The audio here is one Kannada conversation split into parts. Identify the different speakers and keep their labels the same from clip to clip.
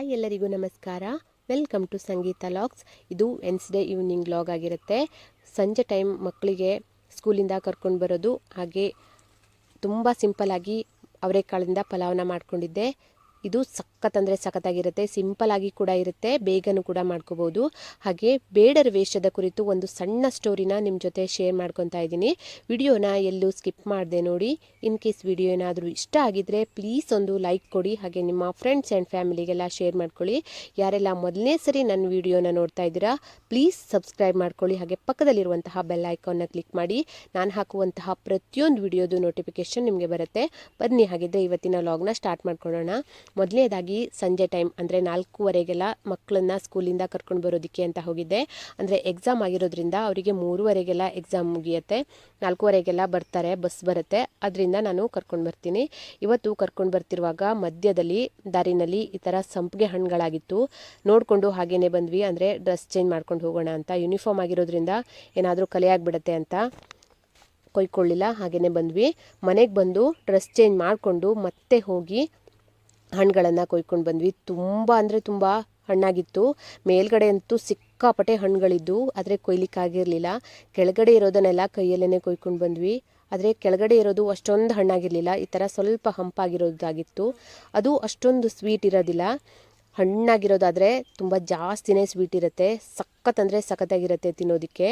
Speaker 1: ಹಾಯ್ ಎಲ್ಲರಿಗೂ ನಮಸ್ಕಾರ. ವೆಲ್ಕಮ್ ಟು ಸಂಗೀತ ಲಾಗ್ಸ್ ಇದು ವೆನ್ಸ್ಡೇ ಈವ್ನಿಂಗ್ ಲಾಗ್ ಆಗಿರುತ್ತೆ. ಸಂಜೆ ಟೈಮ್ ಮಕ್ಕಳಿಗೆ ಸ್ಕೂಲಿಂದ ಕರ್ಕೊಂಡು ಬರೋದು, ಹಾಗೆ ತುಂಬ ಸಿಂಪಲ್ಲಾಗಿ ಅವರೆಕಾಳಿಂದ ಪಲಾವ್ನ ಮಾಡ್ಕೊಂಡಿದ್ದೆ. ಇದು ಸಖತ್ ಅಂದರೆ ಸಖತ್ತಾಗಿರುತ್ತೆ, ಸಿಂಪಲ್ ಆಗಿ ಕೂಡ ಇರುತ್ತೆ, ಬೇಗನೂ ಕೂಡ ಮಾಡ್ಕೋಬೋದು. ಹಾಗೆ ಬೇಡರ ವೇಷದ ಕುರಿತು ಒಂದು ಸಣ್ಣ ಸ್ಟೋರಿನ ನಿಮ್ಮ ಜೊತೆ ಶೇರ್ ಮಾಡ್ಕೊತಾ ಇದ್ದೀನಿ. ವಿಡಿಯೋನ ಎಲ್ಲೂ ಸ್ಕಿಪ್ ಮಾಡಿದೆ ನೋಡಿ. ಇನ್ ಕೇಸ್ ವಿಡಿಯೋ ಏನಾದರೂ ಇಷ್ಟ ಆಗಿದ್ರೆ ಪ್ಲೀಸ್ ಒಂದು ಲೈಕ್ ಕೊಡಿ, ಹಾಗೆ ನಿಮ್ಮ ಫ್ರೆಂಡ್ಸ್ ಆ್ಯಂಡ್ ಫ್ಯಾಮಿಲಿಗೆಲ್ಲ ಶೇರ್ ಮಾಡ್ಕೊಳ್ಳಿ. ಯಾರೆಲ್ಲ ಮೊದಲನೇ ಸರಿ ನನ್ನ ವಿಡಿಯೋನ ನೋಡ್ತಾ ಇದ್ದೀರಾ, ಪ್ಲೀಸ್ ಸಬ್ಸ್ಕ್ರೈಬ್ ಮಾಡ್ಕೊಳ್ಳಿ. ಹಾಗೆ ಪಕ್ಕದಲ್ಲಿರುವಂತಹ ಬೆಲ್ ಐಕಾನ್ನ ಕ್ಲಿಕ್ ಮಾಡಿ. ನಾನು ಹಾಕುವಂತಹ ಪ್ರತಿಯೊಂದು ವಿಡಿಯೋದು ನೋಟಿಫಿಕೇಶನ್ ನಿಮಗೆ ಬರುತ್ತೆ. ಬನ್ನಿ ಹಾಗಿದ್ರೆ ಇವತ್ತಿನ ಲಾಗ್ನ ಸ್ಟಾರ್ಟ್ ಮಾಡ್ಕೊಳ್ಳೋಣ. ಮೊದಲನೇದಾಗಿ ಸಂಜೆ ಟೈಮ್ ಅಂದರೆ ನಾಲ್ಕೂವರೆಗೆಲ್ಲ ಮಕ್ಕಳನ್ನ ಸ್ಕೂಲಿಂದ ಕರ್ಕೊಂಡು ಬರೋದಕ್ಕೆ ಅಂತ ಹೋಗಿದ್ದೆ. ಅಂದರೆ ಎಕ್ಸಾಮ್ ಆಗಿರೋದ್ರಿಂದ ಅವರಿಗೆ ಮೂರುವರೆಗೆಲ್ಲ ಎಕ್ಸಾಮ್ ಮುಗಿಯುತ್ತೆ. ನಾಲ್ಕೂವರೆಗೆಲ್ಲ ಬರ್ತಾರೆ ಬಸ್ ಬರುತ್ತೆ. ಅದರಿಂದ ನಾನು ಕರ್ಕೊಂಡು ಬರ್ತೀನಿ. ಇವತ್ತು ಕರ್ಕೊಂಡು ಬರ್ತಿರುವಾಗ ಮಧ್ಯದಲ್ಲಿ, ದಾರಿನಲ್ಲಿ ಈ ಥರ ಸಂಪಿಗೆ ಹಣ್ಣುಗಳಾಗಿತ್ತು. ನೋಡಿಕೊಂಡು ಹಾಗೇನೆ ಬಂದ್ವಿ. ಅಂದರೆ ಡ್ರೆಸ್ ಚೇಂಜ್ ಮಾಡ್ಕೊಂಡು ಹೋಗೋಣ ಅಂತ. ಯೂನಿಫಾರ್ಮ್ ಆಗಿರೋದ್ರಿಂದ ಏನಾದರೂ ಕಲೆಯಾಗಿಬಿಡತ್ತೆ ಅಂತ ಕೊಯ್ಕೊಳ್ಳಿಲ್ಲ ಹಾಗೇ ಬಂದ್ವಿ. ಮನೆಗೆ ಬಂದು ಡ್ರೆಸ್ ಚೇಂಜ್ ಮಾಡಿಕೊಂಡು ಮತ್ತೆ ಹೋಗಿ ಹಣ್ಣುಗಳನ್ನು ಕೊಯ್ಕೊಂಡು ಬಂದ್ವಿ. ತುಂಬ ಅಂದರೆ ತುಂಬ ಹಣ್ಣಾಗಿತ್ತು. ಮೇಲ್ಗಡೆ ಅಂತೂ ಸಿಕ್ಕಾಪಟ್ಟೆ ಹಣ್ಣುಗಳಿದ್ದು ಆದರೆ ಕೊಯ್ಲಿಕ್ಕಾಗಿರಲಿಲ್ಲ ಕೆಳಗಡೆ ಇರೋದನ್ನೆಲ್ಲ ಕೈಯಲ್ಲೇ ಕೊಯ್ಕೊಂಡು ಬಂದ್ವಿ. ಆದರೆ ಕೆಳಗಡೆ ಇರೋದು ಅಷ್ಟೊಂದು ಹಣ್ಣಾಗಿರಲಿಲ್ಲ. ಈ ಥರ ಸ್ವಲ್ಪ ಹಂಪಾಗಿರೋದಾಗಿತ್ತು. ಅದು ಅಷ್ಟೊಂದು ಸ್ವೀಟ್ ಇರೋದಿಲ್ಲ. ಹಣ್ಣಾಗಿರೋದಾದರೆ ತುಂಬ ಜಾಸ್ತಿನೇ ಸ್ವೀಟ್ ಇರುತ್ತೆ. ಸಖತ್ ಅಂದರೆ ಸಖತ್ತಾಗಿರುತ್ತೆ ತಿನ್ನೋದಕ್ಕೆ.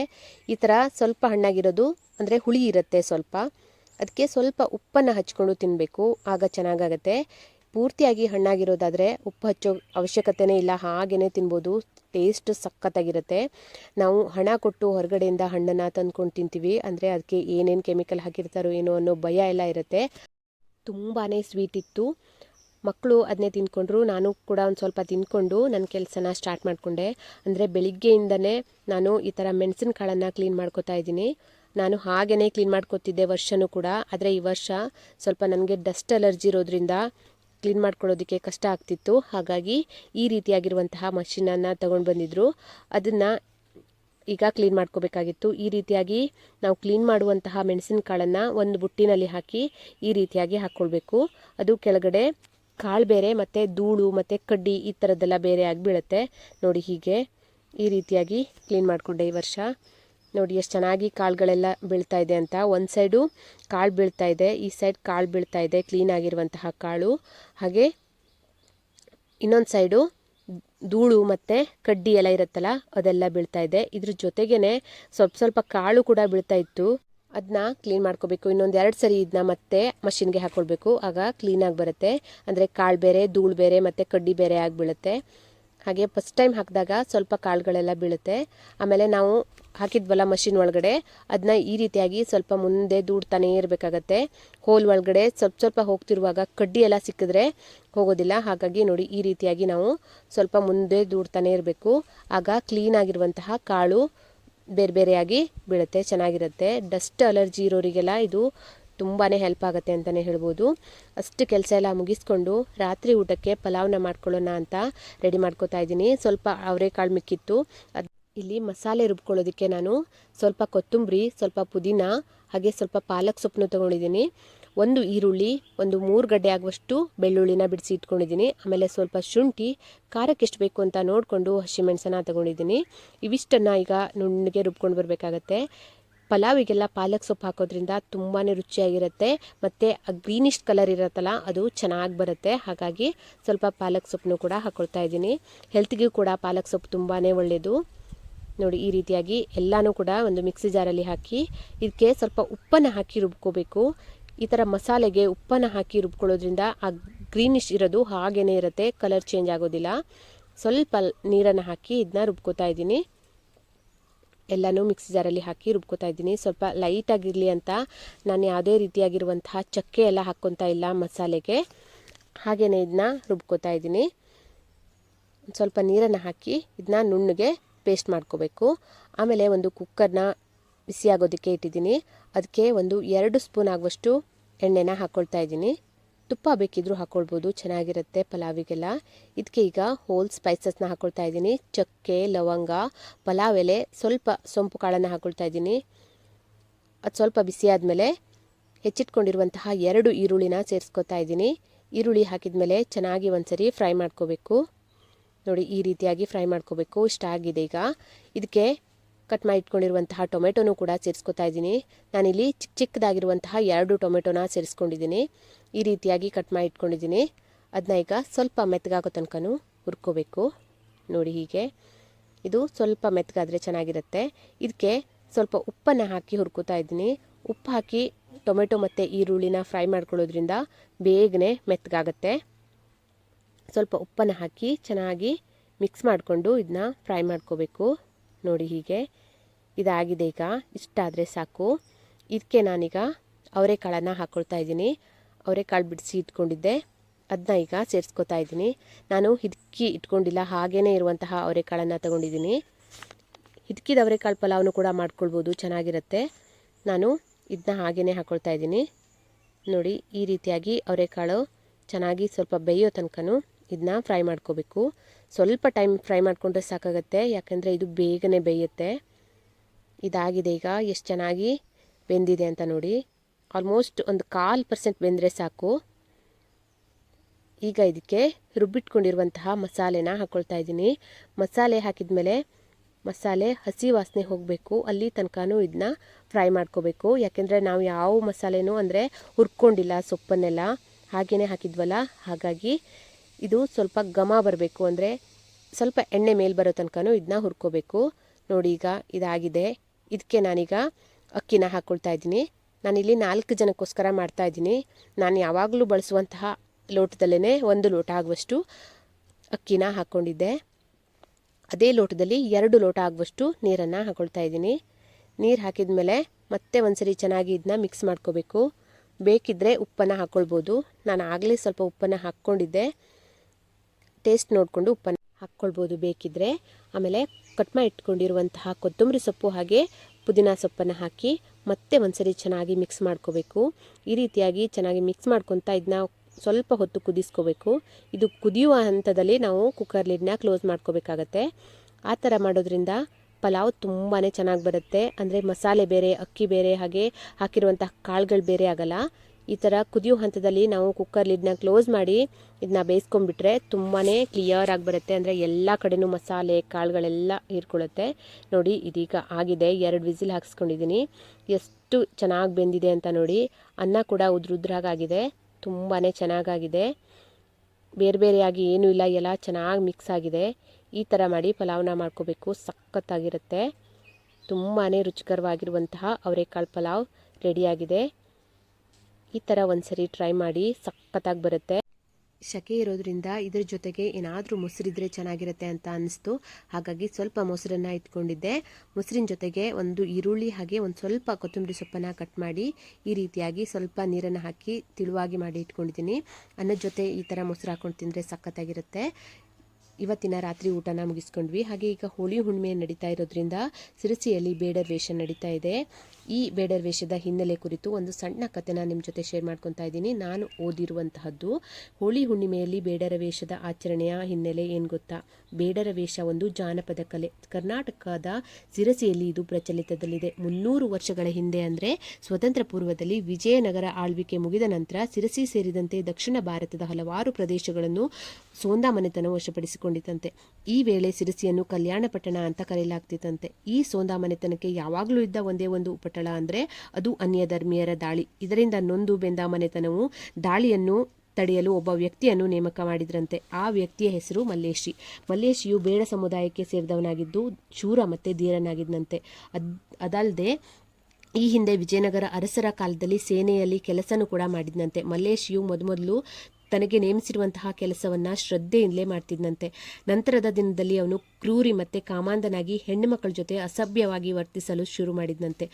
Speaker 1: ಈ ಥರ ಸ್ವಲ್ಪ ಹಣ್ಣಾಗಿರೋದು ಅಂದರೆ ಹುಳಿ ಇರುತ್ತೆ ಸ್ವಲ್ಪ. ಅದಕ್ಕೆ ಸ್ವಲ್ಪ ಉಪ್ಪನ್ನು ಹಚ್ಕೊಂಡು ತಿನ್ನಬೇಕು ಆಗ ಚೆನ್ನಾಗಾಗತ್ತೆ. ಪೂರ್ತಿಯಾಗಿ ಹಣ್ಣಾಗಿರೋದಾದರೆ ಉಪ್ಪು ಹಚ್ಚೋ ಅವಶ್ಯಕತೆನೇ ಇಲ್ಲ ಹಾಗೇ ತಿನ್ಬೋದು. ಟೇಸ್ಟ್ ಸಖತ್ತಾಗಿರುತ್ತೆ. ನಾವು ಹಣ ಕೊಟ್ಟು ಹೊರಗಡೆಯಿಂದ ಹಣ್ಣನ್ನು ತಂದ್ಕೊಂಡು ತಿಂತೀವಿ. ಅಂದರೆ ಅದಕ್ಕೆ ಏನೇನು ಕೆಮಿಕಲ್ ಹಾಕಿರ್ತಾರೋ ಏನೋ ಅನ್ನೋ ಭಯ ಎಲ್ಲ ಇರುತ್ತೆ. ತುಂಬಾ ಸ್ವೀಟ್ ಇತ್ತು. ಮಕ್ಕಳು ಅದನ್ನೇ ತಿಂದ್ಕೊಂಡ್ರು ನಾನು ಕೂಡ ಒಂದು ಸ್ವಲ್ಪ ತಿಂದ್ಕೊಂಡು ನನ್ನ ಕೆಲಸನ ಸ್ಟಾರ್ಟ್ ಮಾಡಿಕೊಂಡೆ. ಅಂದರೆ ಬೆಳಿಗ್ಗೆಯಿಂದನೇ ನಾನು ಈ ಥರ ಮೆಣಸಿನ ಕಾಳನ್ನು ಕ್ಲೀನ್ ಮಾಡ್ಕೋತಾ ಇದ್ದೀನಿ. ನಾನು ಹಾಗೇ ಕ್ಲೀನ್ ಮಾಡ್ಕೊತಿದ್ದೆ ವರ್ಷವೂ ಕೂಡ. ಆದರೆ ಈ ವರ್ಷ ಸ್ವಲ್ಪ ನನಗೆ ಡಸ್ಟ್ ಅಲರ್ಜಿ ಇರೋದ್ರಿಂದ ಕ್ಲೀನ್ ಮಾಡ್ಕೊಳ್ಳೋದಕ್ಕೆ ಕಷ್ಟ ಆಗ್ತಿತ್ತು. ಹಾಗಾಗಿ ಈ ರೀತಿಯಾಗಿರುವಂತಹ ಮಷಿನನ್ನು ತಗೊಂಡು ಬಂದಿದ್ದರು ಅದನ್ನು ಈಗ ಕ್ಲೀನ್ ಮಾಡ್ಕೋಬೇಕಾಗಿತ್ತು. ಈ ರೀತಿಯಾಗಿ ನಾವು ಕ್ಲೀನ್ ಮಾಡುವಂತಹ ಮೆಣಸಿನಕಾಳನ್ನು ಒಂದು ಬುಟ್ಟಿನಲ್ಲಿ ಹಾಕಿ ಈ ರೀತಿಯಾಗಿ ಹಾಕ್ಕೊಳ್ಬೇಕು ಅದು ಕೆಳಗಡೆ ಕಾಳು ಬೇರೆ ಮತ್ತು ಧೂಳು ಮತ್ತು ಕಡ್ಡಿ ಈ ಥರದ್ದೆಲ್ಲ ಬೇರೆ ಆಗಿ ಬೀಳುತ್ತೆ. ನೋಡಿ ಹೀಗೆ ಈ ರೀತಿಯಾಗಿ ಕ್ಲೀನ್ ಮಾಡಿಕೊಂಡೆ ಈ ವರ್ಷ. ನೋಡಿ, ಎಷ್ಟು ಚೆನ್ನಾಗಿ ಕಾಳುಗಳೆಲ್ಲ ಬೀಳ್ತಾ ಇದೆ ಅಂತ. ಒಂದು ಸೈಡು ಕಾಳು ಬೀಳ್ತಾ ಇದೆ, ಈ ಸೈಡ್ ಕಾಳು ಬೀಳ್ತಾ ಇದೆ, ಕ್ಲೀನ್ ಆಗಿರುವಂತಹ ಕಾಳು. ಹಾಗೆ ಇನ್ನೊಂದು ಸೈಡು ಧೂಳು ಮತ್ತು ಕಡ್ಡಿ ಎಲ್ಲ ಇರುತ್ತಲ್ಲ, ಅದೆಲ್ಲ ಬೀಳ್ತಾ ಇದೆ. ಇದ್ರ ಜೊತೆಗೇ ಸ್ವಲ್ಪ ಸ್ವಲ್ಪ ಕಾಳು ಕೂಡ ಬೀಳ್ತಾ ಇತ್ತು. ಅದನ್ನ ಕ್ಲೀನ್ ಮಾಡ್ಕೋಬೇಕು. ಇನ್ನೊಂದು ಎರಡು ಸರಿ ಇದನ್ನ ಮತ್ತೆ ಮಷಿನ್ಗೆ ಹಾಕ್ಕೊಳ್ಬೇಕು ಆಗ ಕ್ಲೀನಾಗಿ ಬರುತ್ತೆ. ಅಂದರೆ ಕಾಳು ಬೇರೆ, ಧೂಳು ಬೇರೆ ಮತ್ತು ಕಡ್ಡಿ ಬೇರೆ ಆಗಿ ಬೀಳುತ್ತೆ ಹಾಗೆ ಫಸ್ಟ್ ಟೈಮ್ ಹಾಕಿದಾಗ ಸ್ವಲ್ಪ ಕಾಳುಗಳೆಲ್ಲ ಬೀಳುತ್ತೆ. ಆಮೇಲೆ ನಾವು ಹಾಕಿದ್ವಲ್ಲ ಮಷಿನ್ ಒಳಗಡೆ ಅದನ್ನ ಈ ರೀತಿಯಾಗಿ ಸ್ವಲ್ಪ ಮುಂದೆ ದೂಡ್ತಾನೇ ಇರಬೇಕಾಗತ್ತೆ. ಹೋಲ್ ಒಳಗಡೆ ಸ್ವಲ್ಪ ಸ್ವಲ್ಪ ಹೋಗ್ತಿರುವಾಗ ಕಡ್ಡಿ ಎಲ್ಲ ಸಿಕ್ಕಿದ್ರೆ ಹೋಗೋದಿಲ್ಲ. ಹಾಗಾಗಿ ನೋಡಿ, ಈ ರೀತಿಯಾಗಿ ನಾವು ಸ್ವಲ್ಪ ಮುಂದೆ ದೂಡ್ತಾನೆ ಇರಬೇಕು. ಆಗ ಕ್ಲೀನ್ ಆಗಿರುವಂತಹ ಕಾಳು ಬೇರೆ ಬೇರೆಯಾಗಿ ಬೀಳುತ್ತೆ, ಚೆನ್ನಾಗಿರುತ್ತೆ. ಡಸ್ಟ್ ಅಲರ್ಜಿ ಇರೋರಿಗೆಲ್ಲ ಇದು ತುಂಬಾ ಹೆಲ್ಪ್ ಆಗುತ್ತೆ ಅಂತಲೇ ಹೇಳ್ಬೋದು. ಅಷ್ಟು ಕೆಲಸ ಎಲ್ಲ ಮುಗಿಸ್ಕೊಂಡು ರಾತ್ರಿ ಊಟಕ್ಕೆ ಪಲಾವ್ನ ಮಾಡ್ಕೊಳ್ಳೋಣ ಅಂತ ರೆಡಿ ಮಾಡ್ಕೋತಾ ಇದ್ದೀನಿ. ಸ್ವಲ್ಪ ಅವರೆಕಾಳು ಮಿಕ್ಕಿತ್ತು. ಅದು ಇಲ್ಲಿ ಮಸಾಲೆ ರುಬ್ಕೊಳ್ಳೋದಕ್ಕೆ ನಾನು ಸ್ವಲ್ಪ ಕೊತ್ತಂಬರಿ, ಸ್ವಲ್ಪ ಪುದೀನ, ಹಾಗೆ ಸ್ವಲ್ಪ ಪಾಲಕ್ ಸೊಪ್ಪನ್ನು ತೊಗೊಂಡಿದ್ದೀನಿ. ಒಂದು ಈರುಳ್ಳಿ, ಒಂದು ಮೂರು ಗಡ್ಡೆ ಆಗುವಷ್ಟು ಬೆಳ್ಳುಳ್ಳಿನ ಬಿಡಿಸಿ ಇಟ್ಕೊಂಡಿದ್ದೀನಿ. ಆಮೇಲೆ ಸ್ವಲ್ಪ ಶುಂಠಿ, ಖಾರಕ್ಕೆ ಎಷ್ಟು ಬೇಕು ಅಂತ ನೋಡಿಕೊಂಡು ಹಸಿಮೆಣಸನ್ನ ತೊಗೊಂಡಿದ್ದೀನಿ. ಇವಿಷ್ಟನ್ನು ಈಗ ನುಣ್ಣಗೆ ರುಬ್ಕೊಂಡು ಬರಬೇಕಾಗತ್ತೆ. ಪಲಾವಿಗೆಲ್ಲ ಪಾಲಕ್ ಸೊಪ್ಪು ಹಾಕೋದ್ರಿಂದ ತುಂಬಾ ರುಚಿಯಾಗಿರುತ್ತೆ. ಮತ್ತು ಆ ಗ್ರೀನಿಶ್ ಕಲರ್ ಇರುತ್ತಲ್ಲ, ಅದು ಚೆನ್ನಾಗಿ ಬರುತ್ತೆ. ಹಾಗಾಗಿ ಸ್ವಲ್ಪ ಪಾಲಕ್ ಸೊಪ್ಪನ್ನು ಕೂಡ ಹಾಕ್ಕೊಳ್ತಾ ಇದ್ದೀನಿ. ಹೆಲ್ತ್ಗೂ ಕೂಡ ಪಾಲಕ್ ಸೊಪ್ಪು ತುಂಬಾ ಒಳ್ಳೆಯದು ನೋಡಿ, ಈ ರೀತಿಯಾಗಿ ಎಲ್ಲನೂ ಕೂಡ ಒಂದು ಮಿಕ್ಸಿ ಜಾರಲ್ಲಿ ಹಾಕಿ ಇದಕ್ಕೆ ಸ್ವಲ್ಪ ಉಪ್ಪನ್ನು ಹಾಕಿ ರುಬ್ಕೋಬೇಕು. ಈ ಥರ ಮಸಾಲೆಗೆ ಉಪ್ಪನ್ನು ಹಾಕಿ ರುಬ್ಕೊಳ್ಳೋದ್ರಿಂದ ಆ ಗ್ರೀನಿಶ್ ಇರೋದು ಹಾಗೇ ಇರುತ್ತೆ, ಕಲರ್ ಚೇಂಜ್ ಆಗೋದಿಲ್ಲ. ಸ್ವಲ್ಪ ನೀರನ್ನು ಹಾಕಿ ಇದನ್ನ ರುಬ್ಕೋತಾ ಇದ್ದೀನಿ. ಎಲ್ಲನೂ ಮಿಕ್ಸಿ ಜಾರಲ್ಲಿ ಹಾಕಿ ರುಬ್ಕೋತಾ ಇದ್ದೀನಿ. ಸ್ವಲ್ಪ ಲೈಟಾಗಿರಲಿ ಅಂತ ನಾನು ಯಾವುದೇ ರೀತಿಯಾಗಿರುವಂತಹ ಚಕ್ಕೆ ಎಲ್ಲ ಹಾಕ್ಕೊತಾ ಇಲ್ಲ ಮಸಾಲೆಗೆ. ಹಾಗೆಯೇ ಇದನ್ನ ರುಬ್ಕೋತಾ ಇದ್ದೀನಿ. ಸ್ವಲ್ಪ ನೀರನ್ನು ಹಾಕಿ ಇದನ್ನ ನುಣ್ಣಗೆ ಪೇಸ್ಟ್ ಮಾಡ್ಕೋಬೇಕು. ಆಮೇಲೆ ಒಂದು ಕುಕ್ಕರ್ನ ಬಿಸಿ ಆಗೋದಕ್ಕೆ ಇಟ್ಟಿದ್ದೀನಿ. ಅದಕ್ಕೆ ಒಂದು ಎರಡು ಸ್ಪೂನ್ ಆಗುವಷ್ಟು ಎಣ್ಣೆನ ಹಾಕ್ಕೊಳ್ತಾ ಇದ್ದೀನಿ. ತುಪ್ಪ ಬೇಕಿದ್ರೂ ಹಾಕ್ಕೊಳ್ಬೋದು ಚೆನ್ನಾಗಿರುತ್ತೆ ಪಲಾವಿಗೆಲ್ಲ. ಇದಕ್ಕೆ ಈಗ ಹೋಲ್ ಸ್ಪೈಸಸ್ನ ಹಾಕ್ಕೊಳ್ತಾ ಇದ್ದೀನಿ. ಚಕ್ಕೆ, ಲವಂಗ, ಪಲಾವ್ ಎಲೆ, ಸ್ವಲ್ಪ ಸೊಂಪು ಕಾಳನ್ನು ಹಾಕ್ಕೊಳ್ತಾ ಇದ್ದೀನಿ. ಅದು ಸ್ವಲ್ಪ ಬಿಸಿ ಆದಮೇಲೆ ಹೆಚ್ಚಿಟ್ಕೊಂಡಿರುವಂತಹ ಎರಡು ಈರುಳ್ಳಿನ ಸೇರಿಸ್ಕೊತಾ ಇದ್ದೀನಿ. ಈರುಳ್ಳಿ ಹಾಕಿದ ಮೇಲೆ ಚೆನ್ನಾಗಿ ಒಂದ್ಸರಿ ಫ್ರೈ ಮಾಡ್ಕೋಬೇಕು. ನೋಡಿ, ಈ ರೀತಿಯಾಗಿ ಫ್ರೈ ಮಾಡ್ಕೋಬೇಕು. ಇಷ್ಟ ಆಗಿದೆ ಈಗ. ಇದಕ್ಕೆ ಕಟ್ ಮಾಡಿ ಇಟ್ಕೊಂಡಿರುವಂತಹ ಟೊಮೆಟೊನೂ ಕೂಡ ಸೇರಿಸ್ಕೊತಾ ಇದ್ದೀನಿ. ನಾನಿಲ್ಲಿ ಚಿಕ್ಕ ಚಿಕ್ಕದಾಗಿರುವಂತಹ ಎರಡು ಟೊಮೆಟೊನ ಸೇರಿಸ್ಕೊಂಡಿದ್ದೀನಿ. ಈ ರೀತಿಯಾಗಿ ಕಟ್ ಮಾಡಿ ಇಟ್ಕೊಂಡಿದ್ದೀನಿ. ಅದನ್ನ ಈಗ ಸ್ವಲ್ಪ ಮೆತ್ತಗಾಗೋ ತನಕನೂ ಹುರ್ಕೋಬೇಕು. ನೋಡಿ ಹೀಗೆ. ಇದು ಸ್ವಲ್ಪ ಮೆತ್ತಗಾದರೆ ಚೆನ್ನಾಗಿರುತ್ತೆ. ಇದಕ್ಕೆ ಸ್ವಲ್ಪ ಉಪ್ಪನ್ನು ಹಾಕಿ ಹುರ್ಕೋತಾ ಇದ್ದೀನಿ. ಉಪ್ಪು ಹಾಕಿ ಟೊಮೆಟೊ ಮತ್ತು ಈರುಳ್ಳಿನ ಫ್ರೈ ಮಾಡ್ಕೊಳ್ಳೋದ್ರಿಂದ ಬೇಗನೆ ಮೆತ್ತಗಾಗತ್ತೆ ಸ್ವಲ್ಪ ಉಪ್ಪನ್ನು ಹಾಕಿ ಚೆನ್ನಾಗಿ ಮಿಕ್ಸ್ ಮಾಡಿಕೊಂಡು ಇದನ್ನ ಫ್ರೈ ಮಾಡ್ಕೋಬೇಕು. ನೋಡಿ ಹೀಗೆ. ಇದಾಗಿದೆ ಈಗ. ಇಷ್ಟಾದರೆ ಸಾಕು. ಇದಕ್ಕೆ ನಾನೀಗ ಅವರೆಕಾಳನ್ನು ಹಾಕ್ಕೊಳ್ತಾ ಇದ್ದೀನಿ. ಅವರೆಕಾಳು ಬಿಡಿಸಿ ಇಟ್ಕೊಂಡಿದ್ದೆ. ಅದನ್ನ ಈಗ ಸೇರಿಸ್ಕೊತಾ ಇದ್ದೀನಿ. ನಾನು ಹಿದಕ್ಕಿ ಇಟ್ಕೊಂಡಿಲ್ಲ ಹಾಗೇ ಇರುವಂತಹ ಅವರೆಕಾಳನ್ನು ತಗೊಂಡಿದ್ದೀನಿ. ಹಿದ್ಕಿದ ಅವರೆಕಾಳು ಪಲಾವ್ನು ಕೂಡ ಮಾಡ್ಕೊಳ್ಬೋದು, ಚೆನ್ನಾಗಿರುತ್ತೆ. ನಾನು ಇದನ್ನ ಹಾಗೇ ಹಾಕ್ಕೊಳ್ತಾ ಇದ್ದೀನಿ. ನೋಡಿ, ಈ ರೀತಿಯಾಗಿ ಅವರೆಕಾಳು ಚೆನ್ನಾಗಿ ಸ್ವಲ್ಪ ಬೇಯೋ ತನಕನೂ ಇದನ್ನ ಫ್ರೈ ಮಾಡ್ಕೋಬೇಕು. ಸ್ವಲ್ಪ ಟೈಮ್ ಫ್ರೈ ಮಾಡಿಕೊಂಡ್ರೆ ಸಾಕಾಗತ್ತೆ, ಯಾಕಂದರೆ ಇದು ಬೇಗನೆ ಬೇಯುತ್ತೆ. ಇದಾಗಿದೆ ಈಗ, ಎಷ್ಟು ಚೆನ್ನಾಗಿ ಬೆಂದಿದೆ ಅಂತ ನೋಡಿ. ಆಲ್ಮೋಸ್ಟ್ ಒಂದು ಕಾಲು ಪರ್ಸೆಂಟ್ ಬೆಂದರೆ ಸಾಕು. ಈಗ ಇದಕ್ಕೆ ರುಬ್ಬಿಟ್ಕೊಂಡಿರುವಂತಹ ಮಸಾಲೆನ ಹಾಕ್ಕೊಳ್ತಾ ಇದ್ದೀನಿ. ಮಸಾಲೆ ಹಾಕಿದ ಮೇಲೆ ಮಸಾಲೆ ಹಸಿ ವಾಸನೆ ಹೋಗಬೇಕು. ಅಲ್ಲಿ ತನಕನೂ ಇದನ್ನ ಫ್ರೈ ಮಾಡ್ಕೋಬೇಕು. ಯಾಕೆಂದರೆ ನಾವು ಯಾವ ಮಸಾಲೆನೂ ಅಂದರೆ ಹುರ್ಕೊಂಡಿಲ್ಲ ಸೊಪ್ಪನ್ನೆಲ್ಲ. ಹಾಗೇ ಹಾಕಿದ್ವಲ್ಲ, ಹಾಗಾಗಿ ಇದು ಸ್ವಲ್ಪ ಘಮ ಬರಬೇಕು. ಅಂದರೆ ಸ್ವಲ್ಪ ಎಣ್ಣೆ ಮೇಲೆ ಬರೋ ತನಕನೂ ಇದನ್ನ ಹುರ್ಕೋಬೇಕು. ನೋಡಿ ಈಗ ಇದಾಗಿದೆ. ಇದಕ್ಕೆ ನಾನೀಗ ಅಕ್ಕಿನ ಹಾಕ್ಕೊಳ್ತಾ ಇದ್ದೀನಿ. ನಾನಿಲ್ಲಿ ನಾಲ್ಕು ಜನಕ್ಕೋಸ್ಕರ ಮಾಡ್ತಾ ಇದ್ದೀನಿ. ನಾನು ಯಾವಾಗಲೂ ಬಳಸುವಂತಹ ಲೋಟದಲ್ಲೇ ಒಂದು ಲೋಟ ಆಗುವಷ್ಟು ಅಕ್ಕಿನ ಹಾಕ್ಕೊಂಡಿದ್ದೆ ಅದೇ ಲೋಟದಲ್ಲಿ ಎರಡು ಲೋಟ ಆಗುವಷ್ಟು ನೀರನ್ನು ಹಾಕ್ಕೊಳ್ತಾ ಇದ್ದೀನಿ. ನೀರು ಹಾಕಿದ ಮೇಲೆ ಮತ್ತೆ ಒಂದ್ಸರಿ ಚೆನ್ನಾಗಿ ಇದನ್ನ ಮಿಕ್ಸ್ ಮಾಡ್ಕೋಬೇಕು. ಬೇಕಿದ್ದರೆ ಉಪ್ಪನ್ನು ಹಾಕ್ಕೊಳ್ಬೋದು ನಾನು ಆಗಲೇ ಸ್ವಲ್ಪ ಉಪ್ಪನ್ನು ಹಾಕ್ಕೊಂಡಿದ್ದೆ. ಟೇಸ್ಟ್ ನೋಡಿಕೊಂಡು ಉಪ್ಪನ್ನು ಹಾಕ್ಕೊಳ್ಬೋದು ಬೇಕಿದ್ದರೆ ಆಮೇಲೆ ಕಟ್ ಇಟ್ಕೊಂಡಿರುವಂತಹ ಕೊತ್ತಂಬರಿ ಸೊಪ್ಪು ಹಾಗೆ ಪುದೀನ ಸೊಪ್ಪನ್ನು ಹಾಕಿ ಮತ್ತೆ ಒಂದ್ಸರಿ ಚೆನ್ನಾಗಿ ಮಿಕ್ಸ್ ಮಾಡ್ಕೋಬೇಕು. ಈ ರೀತಿಯಾಗಿ ಚೆನ್ನಾಗಿ ಮಿಕ್ಸ್ ಮಾಡ್ಕೊತಾ ಇದನ್ನ ಸ್ವಲ್ಪ ಹೊತ್ತು ಕುದಿಸ್ಕೋಬೇಕು. ಇದು ಕುದಿಯುವ ಹಂತದಲ್ಲಿ ನಾವು ಕುಕ್ಕರ್ ಲಿಡ್ನ ಕ್ಲೋಸ್ ಮಾಡ್ಕೋಬೇಕಾಗತ್ತೆ. ಆ ಥರ ಮಾಡೋದ್ರಿಂದ ಪಲಾವ್ ತುಂಬಾ ಚೆನ್ನಾಗಿ ಬರುತ್ತೆ. ಅಂದರೆ ಮಸಾಲೆ ಬೇರೆ, ಅಕ್ಕಿ ಬೇರೆ ಹಾಗೆ ಹಾಕಿರುವಂಥ ಕಾಳುಗಳು ಬೇರೆ ಆಗಲ್ಲ. ಈ ಥರ ಕುದಿಯೋ ಹಂತದಲ್ಲಿ ನಾವು ಕುಕ್ಕರ್ ಲಿಡ್ನ ಕ್ಲೋಸ್ ಮಾಡಿ ಇದನ್ನ ಬೇಯಿಸ್ಕೊಂಡ್ಬಿಟ್ರೆ ತುಂಬಾ ಕ್ಲಿಯರ್ ಆಗಿ ಬರುತ್ತೆ. ಅಂದರೆ ಎಲ್ಲ ಕಡೆನೂ ಮಸಾಲೆ, ಕಾಳುಗಳೆಲ್ಲ ಹೀರ್ಕೊಳ್ಳುತ್ತೆ. ನೋಡಿ, ಇದೀಗ ಆಗಿದೆ. ಎರಡು ವಿಸಿಲ್ ಹಾಕ್ಸ್ಕೊಂಡಿದ್ದೀನಿ ಎಷ್ಟು ಚೆನ್ನಾಗಿ ಬೆಂದಿದೆ ಅಂತ ನೋಡಿ. ಅನ್ನ ಕೂಡ ಉದ್ರುದ್ರಾಗಾಗಿದೆ. ತುಂಬಾ ಚೆನ್ನಾಗಾಗಿದೆ. ಬೇರೆ ಬೇರೆಯಾಗಿ ಏನೂ ಇಲ್ಲ. ಎಲ್ಲ ಚೆನ್ನಾಗಿ ಮಿಕ್ಸ್ ಆಗಿದೆ. ಈ ಥರ ಮಾಡಿ ಪಲಾವ್ನ ಮಾಡ್ಕೋಬೇಕು. ಸಖತ್ತಾಗಿರುತ್ತೆ. ತುಂಬಾ ರುಚಿಕರವಾಗಿರುವಂತಹ ಅವರೆಕಾಳು ಪಲಾವ್ ರೆಡಿಯಾಗಿದೆ ಈ ಥರ ಒಂದ್ಸರಿ ಟ್ರೈ ಮಾಡಿ ಸಖತ್ತಾಗಿ ಬರುತ್ತೆ. ಶಕೆ ಇರೋದ್ರಿಂದ ಇದ್ರ ಜೊತೆಗೆ ಏನಾದರೂ ಮೊಸರಿದ್ರೆ ಚೆನ್ನಾಗಿರುತ್ತೆ ಅಂತ ಅನಿಸ್ತು. ಹಾಗಾಗಿ ಸ್ವಲ್ಪ ಮೊಸರನ್ನು ಇಟ್ಕೊಂಡಿದ್ದೆ. ಮೊಸರಿನ ಜೊತೆಗೆ ಒಂದು ಈರುಳ್ಳಿ ಹಾಗೆ ಒಂದು ಸ್ವಲ್ಪ ಕೊತ್ತಂಬರಿ ಸೊಪ್ಪನ್ನು ಕಟ್ ಮಾಡಿ ಈ ರೀತಿಯಾಗಿ ಸ್ವಲ್ಪ ನೀರನ್ನು ಹಾಕಿ ತಿಳುವಾಗಿ ಮಾಡಿ ಇಟ್ಕೊಂಡಿದ್ದೀನಿ. ಅನ್ನದ ಜೊತೆ ಈ ಥರ ಮೊಸರು ಹಾಕೊಂಡು ತಿಂದರೆ ಸಖತ್ತಾಗಿರುತ್ತೆ. ಇವತ್ತಿನ ರಾತ್ರಿ ಊಟನ ಮುಗಿಸ್ಕೊಂಡ್ವಿ. ಹಾಗೆ ಈಗ ಹೋಳಿ ಹುಣ್ಣಿಮೆ ನಡೀತಾ ಇರೋದ್ರಿಂದ ಸಿರಸಿಯಲ್ಲಿ ಬೇಡರ್ ವೇಷ ನಡೀತಾ ಇದೆ. ಈ ಬೇಡರ್ ವೇಷದ ಹಿನ್ನೆಲೆ ಕುರಿತು ಒಂದು ಸಣ್ಣ ಕಥೆನ ನಿಮ್ಮ ಜೊತೆ ಶೇರ್ ಮಾಡ್ಕೊತಾ ಇದ್ದೀನಿ. ನಾನು ಓದಿರುವಂತಹದ್ದು ಹೋಳಿ ಹುಣ್ಣಿಮೆಯಲ್ಲಿ ಬೇಡರ ವೇಷದ ಆಚರಣೆಯ ಹಿನ್ನೆಲೆ ಏನು ಗೊತ್ತಾ? ಬೇಡರ ವೇಷ ಒಂದು ಜಾನಪದ ಕಲೆ. ಕರ್ನಾಟಕದ ಸಿರಸಿಯಲ್ಲಿ ಇದು ಪ್ರಚಲಿತದಲ್ಲಿದೆ. ಮುನ್ನೂರು ವರ್ಷಗಳ ಹಿಂದೆ ಅಂದರೆ ಸ್ವತಂತ್ರ ಪೂರ್ವದಲ್ಲಿ ವಿಜಯನಗರ ಆಳ್ವಿಕೆ ಮುಗಿದ ನಂತರ ಸಿರಸಿ ಸೇರಿದಂತೆ ದಕ್ಷಿಣ ಭಾರತದ ಹಲವಾರು ಪ್ರದೇಶಗಳನ್ನು ಸೋಂದಾ ಮನೆತನ ವಶಪಡಿಸಿಕೊಂಡಿತಂತೆ ಈ ವೇಳೆ ಸಿರಸಿಯನ್ನು ಕಲ್ಯಾಣ ಪಟ್ಟಣ ಅಂತ ಕರೆಯಲಾಗ್ತಿತ್ತಂತೆ. ಈ ಸೋಂದಾ ಮನೆತನಕ್ಕೆ ಯಾವಾಗಲೂ ಇದ್ದ ಒಂದೇ ಒಂದು ಉಪಟಳ ಅಂದರೆ ಅದು ಅನ್ಯ ಧರ್ಮೀಯರ ದಾಳಿ. ಇದರಿಂದ ನೊಂದು ಬೆಂದ ಮನೆತನವು ದಾಳಿಯನ್ನು ತಡೆಯಲು ಒಬ್ಬ ವ್ಯಕ್ತಿಯನ್ನು ನೇಮಕ ಮಾಡಿದ್ರಂತೆ. ಆ ವ್ಯಕ್ತಿಯ ಹೆಸರು ಮಲ್ಲೇಶಿ. ಮಲ್ಲೇಶಿಯು ಬೇಡ ಸಮುದಾಯಕ್ಕೆ ಸೇರಿದವನಾಗಿದ್ದು ಶೂರ ಮತ್ತು ಧೀರನಾಗಿದ್ದಂತೆ ಅದ್ ಅದಲ್ಲದೆ ಈ ಹಿಂದೆ ವಿಜಯನಗರ ಅರಸರ ಕಾಲದಲ್ಲಿ ಸೇನೆಯಲ್ಲಿ ಕೆಲಸನೂ ಕೂಡ ಮಾಡಿದ್ನಂತೆ. ಮಲ್ಲೇಶಿಯು ಮೊದಮೊದಲು ತನಗೆ ನೇಮಿಸಿರುವಂತಹ ಕೆಲಸವನ್ನ ಶ್ರದ್ಧೆಯಿಂದಲೇ ಮಾಡ್ತಿದ್ದಂತೆ ನಂತರದ ದಿನದಲ್ಲಿ ಅವನು ಕ್ರೂರಿ ಮತ್ತೆ ಕಾಮಾಂಧನಾಗಿ ಹೆಣ್ಣುಮಕ್ಕಳ ಜೊತೆ ಅಸಭ್ಯವಾಗಿ ವರ್ತಿಸಲು ಶುರು ಮಾಡಿದ್ನಂತೆ.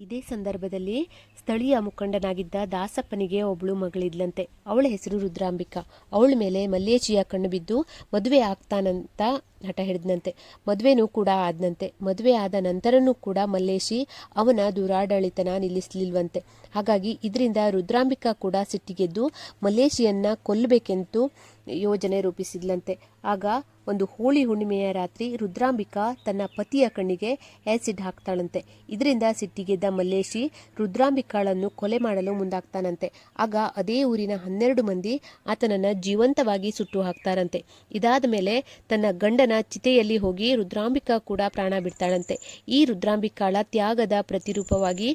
Speaker 1: ಇದೇ ಸಂದರ್ಭದಲ್ಲಿ ಸ್ಥಳೀಯ ಮುಖಂಡನಾಗಿದ್ದ ದಾಸಪ್ಪನಿಗೆ ಒಬ್ಳು ಮಗಳಿದ್ಲಂತೆ. ಅವಳ ಹೆಸರು ರುದ್ರಾಂಬಿಕಾ. ಅವಳ ಮೇಲೆ ಮಲ್ಲೇಚಿಯ ಕಣ್ಣು ಬಿದ್ದು ಮದುವೆ ಆಗ್ತಾನಂತ ಹಠ ಹಿಡಿದ್ನಂತೆ. ಮದುವೆನೂ ಕೂಡ ಆದನಂತೆ. ಮದುವೆ ಆದ ನಂತರನೂ ಕೂಡ ಮಲ್ಲೇಶಿ ಅವನ ದುರಾಡಳಿತನ ನಿಲ್ಲಿಸಲಿಲ್ವಂತೆ. ಹಾಗಾಗಿ ಇದರಿಂದ ರುದ್ರಾಂಬಿಕಾ ಕೂಡ ಸಿಟ್ಟಿಗೆದ್ದು ಮಲ್ಲೇಶಿಯನ್ನ ಕೊಲ್ಲಬೇಕೆಂದು ಯೋಜನೆ ರೂಪಿಸಿದ್ಲಂತೆ. ಆಗ ಒಂದು ಹೋಳಿ ಹುಣ್ಣಿಮೆಯ ರಾತ್ರಿ ರುದ್ರಾಂಬಿಕಾ ತನ್ನ ಪತಿಯ ಕಣ್ಣಿಗೆ ಆ್ಯಸಿಡ್ ಹಾಕ್ತಾಳಂತೆ. ಇದರಿಂದ ಸಿಟ್ಟಿಗೆದ್ದ ಮಲ್ಲೇಶಿ ರುದ್ರಾಂಬಿಕಾಳನ್ನು ಕೊಲೆ ಮಾಡಲು ಮುಂದಾಗ್ತಾನಂತೆ. ಆಗ ಅದೇ ಊರಿನ ಹನ್ನೆರಡು ಮಂದಿ ಆತನನ್ನು ಜೀವಂತವಾಗಿ ಸುಟ್ಟು ಹಾಕ್ತಾರಂತೆ. ಇದಾದ ಮೇಲೆ ತನ್ನ ಗಂಡನ ಚಿತೆಯಲ್ಲಿ ಹೋಗಿ ರುದ್ರಾಂಬಿಕಾ ಕೂಡ ಪ್ರಾಣ ಬಿಡ್ತಾಳಂತೆ. ಈ ರುದ್ರಾಂಬಿಕಾಳ ತ್ಯಾಗದ ಪ್ರತಿರೂಪವಾಗಿ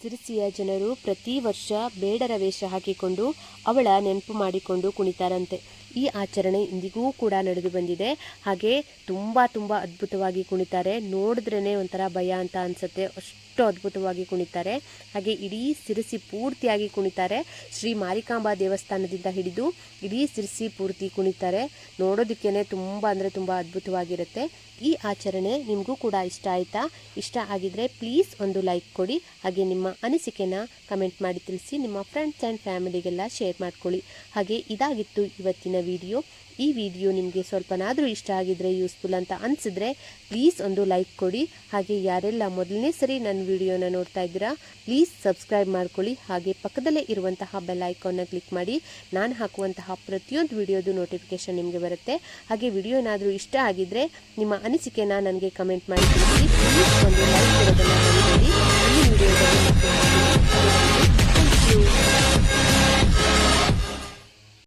Speaker 1: ಸಿರಿಸಿಯ ಜನರು ಪ್ರತಿ ವರ್ಷ ಬೇಡರ ವೇಷ ಹಾಕಿಕೊಂಡು ಅವಳ ನೆನಪು ಮಾಡಿಕೊಂಡು ಕುಣಿತಾರಂತೆ. ಈ ಆಚರಣೆ ಇಂದಿಗೂ ಕೂಡ ನಡೆದು ಬಂದಿದೆ. ಹಾಗೆ ತುಂಬ ತುಂಬ ಅದ್ಭುತವಾಗಿ ಕುಣಿತಾರೆ. ನೋಡಿದ್ರೇ ಒಂಥರ ಭಯ ಅಂತ ಅನಿಸುತ್ತೆ. ಅಷ್ಟು ಅದ್ಭುತವಾಗಿ ಕುಣಿತಾರೆ. ಹಾಗೆ ಇಡೀ ಸಿರಿಸಿ ಪೂರ್ತಿಯಾಗಿ ಕುಣಿತಾರೆ. ಶ್ರೀ ಮಾರಿಕಾಂಬಾ ದೇವಸ್ಥಾನದಿಂದ ಹಿಡಿದು ಇಡೀ ಸಿರಿಸಿ ಪೂರ್ತಿ ಕುಣಿತಾರೆ. ನೋಡೋದಕ್ಕೇ ತುಂಬ ಅಂದರೆ ತುಂಬ ಅದ್ಭುತವಾಗಿರುತ್ತೆ. ಈ ಆಚರಣೆ ನಿಮಗೂ ಕೂಡ ಇಷ್ಟ ಆಯಿತಾ? ಇಷ್ಟ ಆಗಿದ್ರೆ ಪ್ಲೀಸ್ ಒಂದು ಲೈಕ್ ಕೊಡಿ. ಹಾಗೆ ನಿಮ್ಮ ಅನಿಸಿಕೆನ ಕಮೆಂಟ್ ಮಾಡಿ ತಿಳಿಸಿ ನಿಮ್ಮ ಫ್ರೆಂಡ್ಸ್ ಆ್ಯಂಡ್ ಫ್ಯಾಮಿಲಿಗೆಲ್ಲ ಶೇರ್ ಮಾಡ್ಕೊಳ್ಳಿ. ಹಾಗೆ ಇದಾಗಿತ್ತು ಇವತ್ತಿನ ವಿಡಿಯೋ ಈ ವಿಡಿಯೋ ನಿಮಗೆ ಸ್ವಲ್ಪನಾದರೂ ಇಷ್ಟ ಆಗಿದ್ರೆ ಯೂಸ್ಫುಲ್ ಅಂತ ಅನಿಸಿದ್ರೆ ಪ್ಲೀಸ್ ಒಂದು ಲೈಕ್ ಕೊಡಿ ಹಾಗೆ ಯಾರೆಲ್ಲ ಮೊದಲನೇ ಸರಿ ನನ್ನ ವಿಡಿಯೋನ ನೋಡ್ತಾ ಇದ್ದೀರಾ ಪ್ಲೀಸ್ ಸಬ್ಸ್ಕ್ರೈಬ್ ಮಾಡ್ಕೊಳ್ಳಿ ಹಾಗೆ ಪಕ್ಕದಲ್ಲೇ ಇರುವಂತಹ ಬೆಲ್ ಐಕಾನ್ನ ಕ್ಲಿಕ್ ಮಾಡಿ ನಾನು ಹಾಕುವಂತಹ ಪ್ರತಿಯೊಂದು ವಿಡಿಯೋದು ನೋಟಿಫಿಕೇಶನ್ ನಿಮಗೆ ಬರುತ್ತೆ ಹಾಗೆ ವಿಡಿಯೋ ಏನಾದರೂ ಇಷ್ಟ ಆಗಿದ್ರೆ ನಿಮ್ಮ ಅನಿಸಿಕೆನ ನನಗೆ ಕಮೆಂಟ್ ಮಾಡಿ ಪ್ಲೀಸ್ ಒಂದು ಲೈಕ್ ಕೊಡೋದನ್ನು ಈ ವಿಡಿಯೋದಲ್ಲಿ